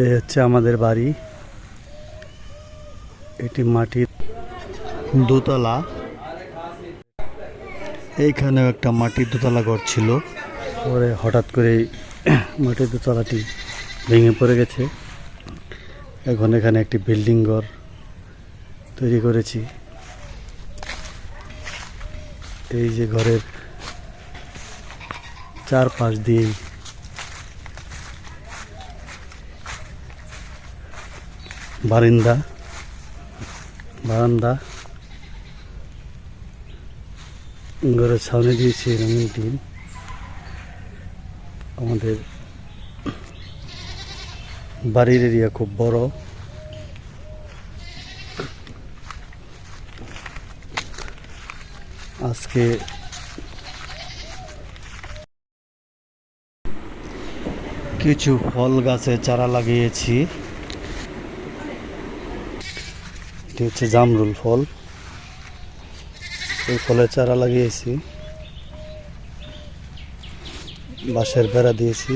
এই হচ্ছে আমাদের বাড়ি। এটি মাটির দোতলা। এইখানেও একটা মাটির দোতলা ঘর ছিল। পরে হঠাৎ করে মাটির দোতলাটি ভেঙে পড়ে গেছে। এখন এখানে একটি বিল্ডিং ঘর তৈরি করেছি। এই যে ঘরের চারপাশ দিয়েই বারিন্দা, বারান্দা। ঘরের সামনে দিয়েছি রঙিন টিন আমাদের বাড়ির এরিয়া খুব বড়। আজকে কিছু ফল গাছে চারা লাগিয়েছি। এটি হচ্ছে জামরুল ফল। এই ফলের চারা লাগিয়েছি। বাঁশের বেড়া দিয়েছি,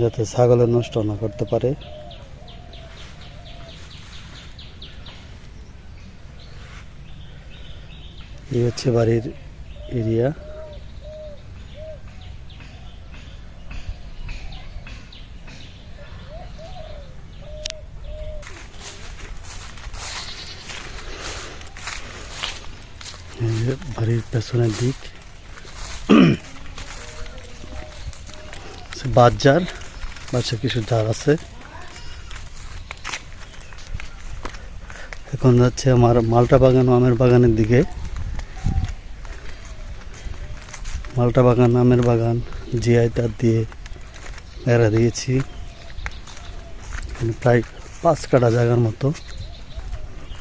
যাতে ছাগলে নষ্ট না করতে পারে। এই হচ্ছে বাড়ির এরিয়া। বাড়ির পেছনের দিক। বাজার বাচ্চা কিছু ঝাড় আছে। এখন যাচ্ছে আমার মালটা বাগান আমের বাগানের দিকে। মালটা বাগান, আমের বাগান, জিআই তার দিয়ে বেড়া দিয়েছি। প্রায় পাঁচ কাটা জায়গার মতো,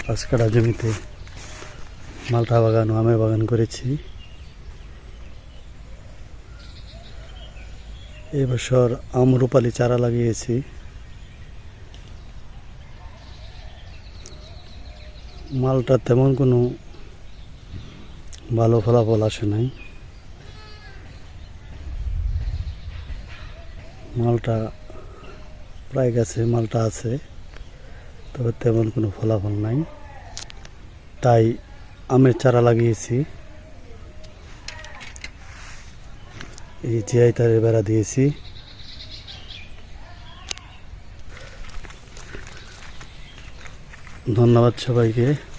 পাঁচ কাটা জমিতে। মালটা বাগান ও আমের বাগান করেছি। এবছর আমরুপালি চারা লাগিয়েছি। মালটা তেমন কোনো ভালো ফলাফল আসে নাই। মালটা প্রায় গেছে, মালটা আছে, তবে তেমন কোনো ফলাফল নাই। তাই আমের চারা লাগিয়েছি। এই জিআই তারের বেড়া দিয়েছি। ধন্যবাদ সবাইকে।